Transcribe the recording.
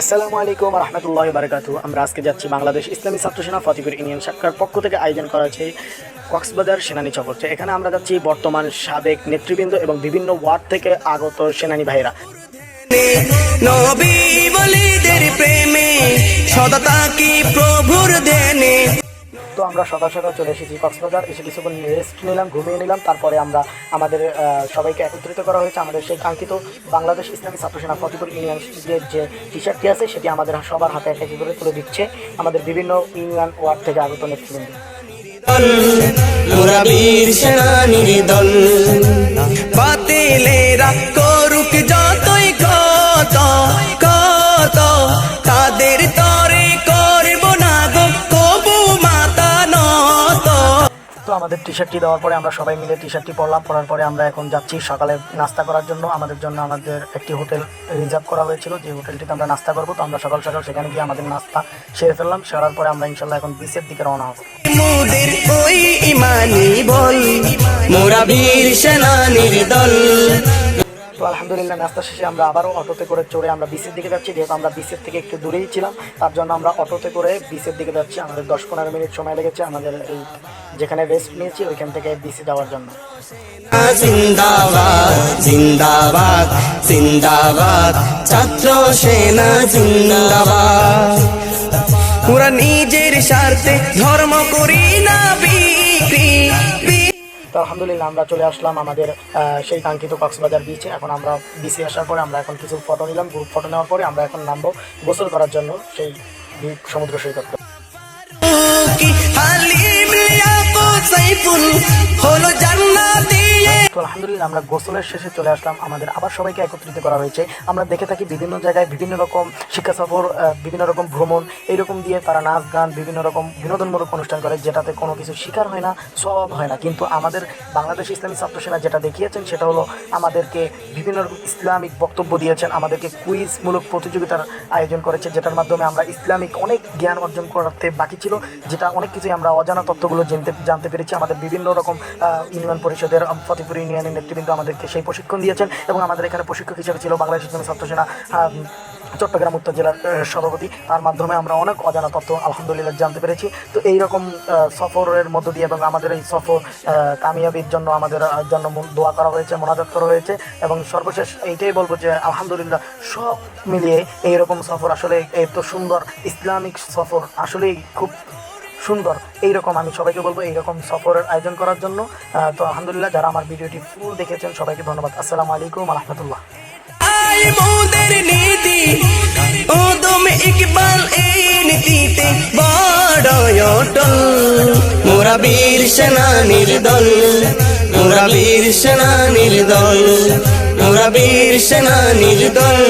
আসসালামু আলাইকুম রহমতুল্লাহ বারকাতু আমরা আজকে যাচ্ছি বাংলাদেশ ইসলামী ছাত্র সেনা ফতিপুর ইউনিয়ন শাখার পক্ষ থেকে আয়োজন করা হয়েছে কক্সবাজার সেনানী চক্র এখানে আমরা যাচ্ছি বর্তমান সাবেক নেতৃবৃন্দ এবং বিভিন্ন ওয়ার্ড থেকে আগত সেনানী ভাইরা প্রেমে সদা কি প্রভুর দেনে? তো আমরা সকাল সকাল চলে এসেছি কক্সবাজার, এসে কিছুক্ষণ রেস্ট নিলাম, ঘুমিয়ে নিলাম, তারপরে আমরা আমাদের সবাইকে একত্রিত করা হয়েছে আমাদের সেই কাঙ্ক্ষিত বাংলাদেশ ইসলামী ছাত্র সেনা ফতিপুর ইউনিয়নের যে টি শার্টটি আছে, সেটি আমাদের সবার হাতে এক করে তুলে দিচ্ছে আমাদের বিভিন্ন ইউনিয়ন ওয়ার্ড থেকে আগত নেতৃবৃন্দ। তো আমাদের টি শার্টটি দেওয়ার পরে আমরা সবাই মিলে টি শার্টটি পরলাম। পরার পরে আমরা এখন যাচ্ছি সকালে নাস্তা করার জন্য। আমাদের জন্য আমাদের একটি হোটেল রিজার্ভ করা হয়েছিল। যে হোটেলটিতে আমরা নাস্তা করব, তো আমরা সকাল সকাল সেখানে গিয়ে আমাদের নাস্তা সেরে ফেললাম। সেরার পরে আমরা ইনশাল্লাহ এখন বিচের দিকে রওনা হব। মোরা বীর সেনানির দল। তো আলহামদুলিল্লাহ নাস্তা শেষে আমরা আবারও অটোতে করে চড়ে আমরা বিচের দিকে যাচ্ছি। যেহেতু আমরা বিচের থেকে একটু দূরেই ছিলাম, তার জন্য আমরা অটোতে করে বিচের দিকে যাচ্ছি। আমাদের দশ পনেরো মিনিট সময় লেগেছে আমাদের এই যেখানে রেস্ট নিয়েছি, ওইখান থেকে বিচে যাওয়ার জন্য। জিন্দাবাদ ছাত্র সেনা নিজের স্বার্থে ধর্ম করি। আলহামদুলিল্লাহ আমরা চলে আসলাম আমাদের সেই কাঙ্ক্ষিত কক্সবাজার বিচে এখন আমরা বিচে আসার পরে আমরা এখন কিছু ফটো নিলাম গ্রুপ ফটো নেওয়ার পরে আমরা এখন নামবো গোসল করার জন্য সেই সমুদ্র সৈকত। হলো আলহামদুলিল্লাহ আমরা গোসলের শেষে চলে আসলাম। আমাদের আবার সবাইকে একত্রিত করা হয়েছে। আমরা দেখে থাকি বিভিন্ন জায়গায় বিভিন্ন রকম শিক্ষা সফর বিভিন্ন রকম ভ্রমণ। এইরকম দিয়ে তারা নাচ, গান, বিভিন্ন রকম বিনোদনমূলক অনুষ্ঠান করে, যেটাতে কোনো কিছু শিকার হয় না, সব হয় না। কিন্তু আমাদের বাংলাদেশ ইসলামী ছাত্র সেনা যেটা দেখিয়েছেন, সেটা হলো আমাদেরকে বিভিন্ন রকম ইসলামিক বক্তব্য দিয়েছেন, আমাদেরকে কুইজমূলক প্রতিযোগিতার আয়োজন করেছে, যেটার মাধ্যমে আমরা ইসলামিক অনেক জ্ঞান অর্জন করতে বাকি ছিল, যেটা অনেক কিছুই আমরা অজানা তথ্যগুলো জানতে জানতে পেরেছি। আমাদের বিভিন্ন রকম ইউনিয়ন পরিষদের ফতেপুর ইউনিয়নের নেতৃবৃন্দ আমাদেরকে সেই প্রশিক্ষণ দিয়েছেন এবং আমাদের এখানে প্রশিক্ষক হিসেবে ছিল বাংলাদেশ ইসলামী ছাত্র সেনা চট্টগ্রাম উত্তর জেলার সভাপতি। তার মাধ্যমে আমরা অনেক অজানা তথ্য, আলহামদুলিল্লাহ, জানতে পেরেছি। তো এই রকম সফরের মধ্য দিয়ে এবং আমাদের এই সফর কামিয়াবির জন্য আমাদের জন্য দোয়া করা হয়েছে, মোনাজাত করা হয়েছে এবং সর্বশেষ এইটাই বলব যে, আলহামদুলিল্লাহ, সব মিলিয়ে এইরকম সফর আসলে এত সুন্দর, ইসলামিক সফর আসলেই খুব সুন্দর। এইরকম আমি সবাইকে বলব, এইরকম সফরের আয়োজন করার জন্য। তো আলহামদুলিল্লাহ, যারা আমার ভিডিওটি ফুল দেখেছেন, সবাইকে ধন্যবাদ। আসসালামু আলাইকুম অটল। মোরা বীর সেনানির দল মোরা বীর সেনানির দল মোরা বীর সেনানির দল